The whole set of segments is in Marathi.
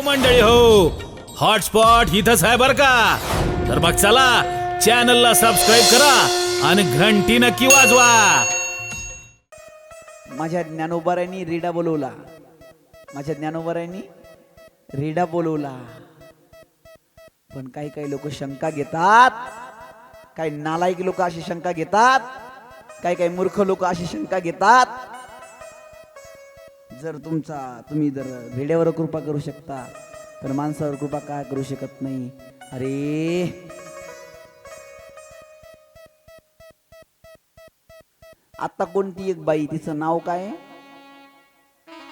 हो मंडळी हो. हॉटस्पॉट इथंच आहे बर का? तर मग चला चॅनलला सबस्क्राईब करा आणि घंटी नक्की वाजवा. माझ्या ज्ञानोबाऱ्यांनी रेडा बोलवला. माझ्या ज्ञानोबाऱ्यांनी रेडा बोलवला. पण काही काही लोक शंका घेतात. काही नालायक लोक अशी शंका घेतात. काही काही मूर्ख लोक अशी शंका घेतात. जर तुमचा तुम्ही जर रेड्यावर कृपा करू शकता तर माणसावर कृपा काय करू शकत नाही? अरे! आता कोणती एक बाई तिचं नाव काय?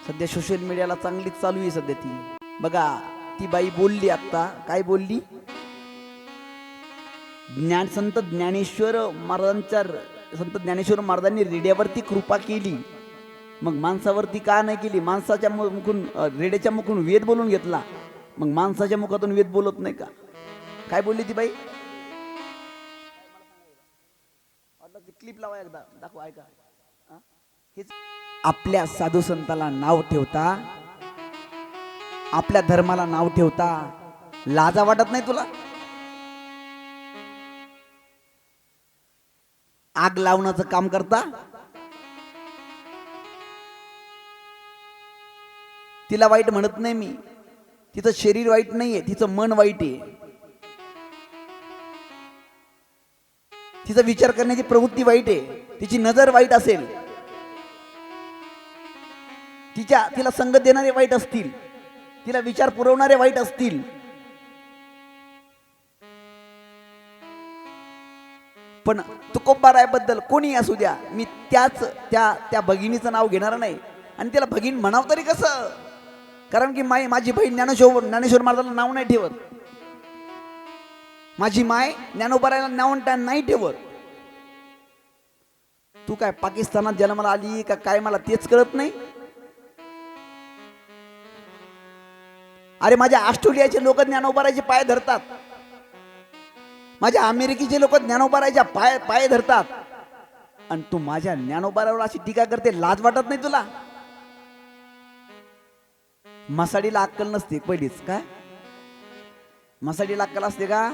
सध्या सोशल मीडियाला चांगलीच चालू आहे सध्या ती. बघा ती बाई बोलली आता. काय बोलली? ज्ञान संत ज्ञानेश्वर महाराजांच्या संत ज्ञानेश्वर महाराजांनी रेड्यावरती कृपा केली. मग माणसावरती का नाही केली? माणसाच्या मुखून रेड्याच्या मुखून वेद बोलून घेतला. मग माणसाच्या मुखातून वेद बोलत नाही का? काय बोलली ती बाई? क्लिप लावा एकदा. दाखवा ऐका. हेच आपल्या साधू संताला नाव ठेवता आपल्या धर्माला नाव ठेवता लाजा वाटत नाही तुला? आग लावण्याचं काम करता? तिला वाईट म्हणत नाही मी. तिचं शरीर वाईट नाहीये तिचं मन वाईट आहे. तिचा विचार करण्याची प्रवृत्ती वाईट आहे. तिची नजर वाईट असेल. तिच्या तिला संगत देणारे वाईट असतील. तिला विचार पुरवणारे वाईट असतील. पण तुकोबारायबद्दल कोणी असू द्या मी त्याच त्या त्या भगिनीचं नाव घेणार नाही. आणि तिला भगिनी म्हणावं तरी कसं? कारण की माय माझी बहीण ज्ञानेश्वर ज्ञानेश्वर महाराजाला नाव नाही ठेवत. माझी माय ज्ञानोबरायला नाव नाही ठेवत. तू काय पाकिस्तानात जन्माला आली का काय मला तेच कळत नाही? अरे माझ्या ऑस्ट्रेलियाचे लोक ज्ञानोबरायचे पाय धरतात. माझ्या अमेरिकेचे लोक ज्ञानोबरायच्या पाय पाय धरतात. आणि तू माझ्या ज्ञानोबारावर अशी टीका करते लाज वाटत नाही तुला? मसाडीला अक्कल नसते पहिलीच काय? मसाडीला अक्कल असते का?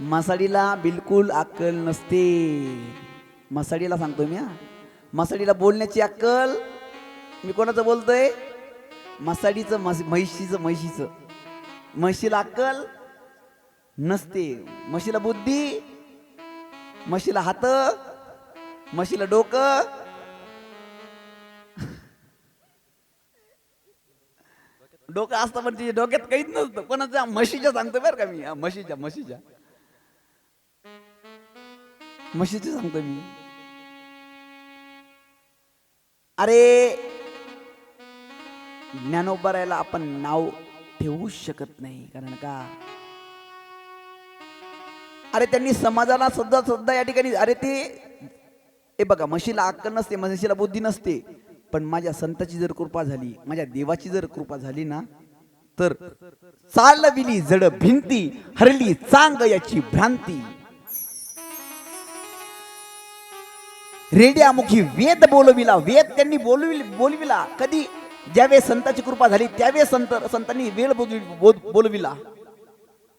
मसाडीला बिलकुल अक्कल नसते. मसाडीला सांगतो मी हा. मसाडीला बोलण्याची अक्कल मी कोणाचं बोलतोय? मसाडीचं म्हस म्हैशीचं म्हैशीचं. म्हशीला अक्कल नसते. म्हशीला बुद्धी म्हशीला हात म्हशीला डोकं डोकं असतं पण तिच्या डोक्यात काहीच नसतं. कोणाच्या म्हशीच्या सांगतो बरं का मी. म्हशीच्या म्हशीच्या. म्हशीच्या म्हशीचे सांगतो मी. अरे ज्ञानोबरायला आपण नाव ठेवू शकत नाही कारण का? अरे त्यांनी समाजाला सुद्धा सुद्धा या ठिकाणी अरे ते हे बघा म्हशीला अक्कल नसते म्हशीला बुद्धी नसते. पण माझ्या संताची जर कृपा झाली माझ्या देवाची जर कृपा झाली ना तर चालविली जड भिंती हरली चांग याची भ्रांती. रेड्यामुखी वेद बोलविला वेद त्यांनी बोलविल बोलविला. कधी ज्यावेळेस संताची कृपा झाली त्यावेळेस संत संतांनी वेळ बोल- बोलविला.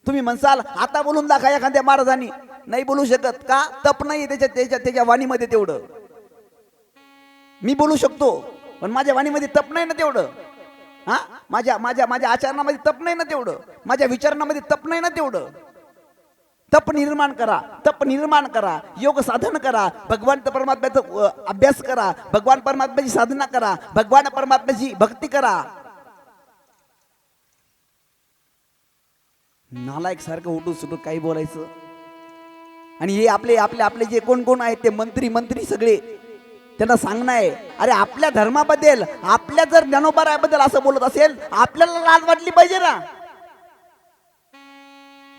तुम्ही म्हणसाल आता बोलून दाखवा एखाद्या महाराजांनी. नाही बोलू शकत का? तप नाही त्याच्या त्याच्या त्याच्या वाणीमध्ये तेवढं. मी बोलू शकतो पण माझ्या वाणीमध्ये तप नाही ना तेवढं. हा? माझ्या माझ्या माझ्या आचरणामध्ये तप नाही ना तेवढं. माझ्या विचारणामध्ये तप नाही ना तेवढं. तप निर्माण करा तप निर्माण करा योग साधन करा भगवान परमात्म्याचा अभ्यास करा भगवान परमात्म्याची साधना करा भगवान परमात्म्याची भक्ती करा. नालायक सारखं उठून सुटून काही बोलायचं? आणि हे आपले आपले आपले जे कोण कोण आहेत ते मंत्री मंत्री सगळे त्यांना सांगणं आहे. अरे आपल्या धर्माबद्दल आपल्या जर ज्ञानोबाराबद्दल असं बोलत असेल आपल्याला लाज वाटली पाहिजे ना.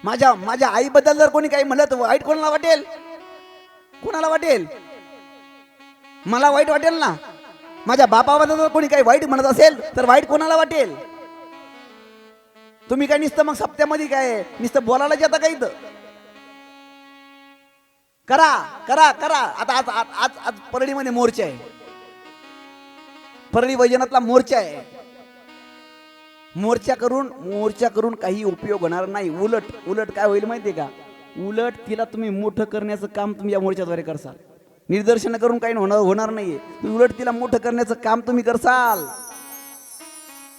माझ्या माझ्या आईबद्दल जर कोणी काही म्हणलं तर वाईट कोणाला वाटेल? कोणाला वाटेल? मला वाईट वाटेल ना. माझ्या बापाबद्दल जर कोणी काही वाईट म्हणत असेल तर वाईट कोणाला वाटेल? तुम्ही काय नुसतं मग सप्त्यामध्ये काय नुसतं बोलायला जाता काही तर करा करा करा. आता आज आज आज आज परळीमध्ये मोर्चा आहे. परळी वैजनाथला मोर्चा आहे. मोर्चा करून मोर्चा करून काही उपयोग होणार नाही. उलट उलट काय होईल माहितीये का? उलट तिला तुम्ही मोठं करण्याचं काम तुम्ही या मोर्चाद्वारे करसाल. निदर्शन करून काही होणार होणार नाहीये. उलट तिला मोठं करण्याचं काम तुम्ही करसाल.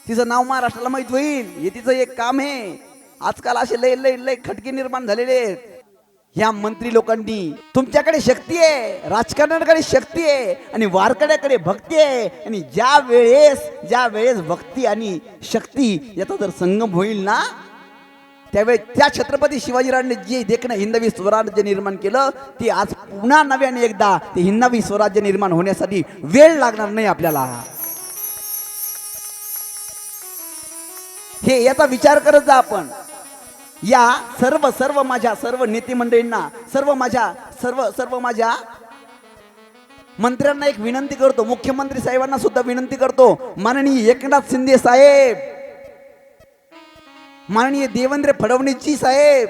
तिचं नाव महाराष्ट्राला माहीत होईल. हे तिचं एक काम आहे. आजकाल असे लय लय लय खटके निर्माण झालेले आहेत. ह्या मंत्री लोकांनी तुमच्याकडे शक्ती आहे राजकारणाकडे शक्ती आहे आणि वारकड्याकडे भक्ती आहे आणि ज्या वेळेस ज्या वेळेस भक्ती आणि शक्ती याचा जर संगम होईल ना त्यावेळेस त्या छत्रपती शिवाजीराजांनी जे देखणं हिंदवी स्वराज्य निर्माण केलं ते आज पुन्हा नव्याने एकदा ते हिंदवी स्वराज्य निर्माण होण्यासाठी वेळ लागणार नाही आपल्याला. हे याचा विचार करत जा आपण. या सर्व सर्व माझ्या सर्व नेतेमंडळींना सर्व माझ्या सर्व सर्व माझ्या मंत्र्यांना एक विनंती करतो मुख्यमंत्री साहेबांना सुद्धा विनंती करतो. माननीय एकनाथ शिंदे साहेब माननीय देवेंद्र फडणवीसजी साहेब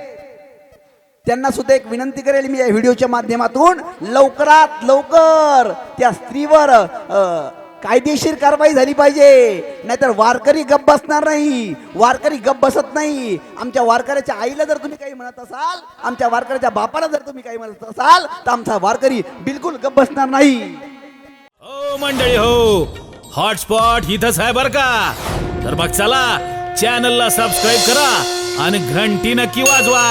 त्यांना सुद्धा एक विनंती करेल मी या व्हिडिओच्या माध्यमातून. लवकरात लवकर त्या स्त्रीवर कायदेशीर कारवाई झाली पाहिजे. नाहीतर वारकरी गप बसणार नाही. वारकरी गप बसत नाही. आमच्या वारकऱ्याच्या आईला जर तुम्ही काही म्हणत असाल आमच्या वारकऱ्याच्या बापाला जर तुम्ही काही म्हणत असाल तर आमचा वारकरी बिलकुल गप बसणार नाही. हो मंडळी हो. हॉटस्पॉट इथंच आहे बर का? तर मग चला चॅनलला सबस्क्राईब करा आणि घंटी नक्की वाजवा.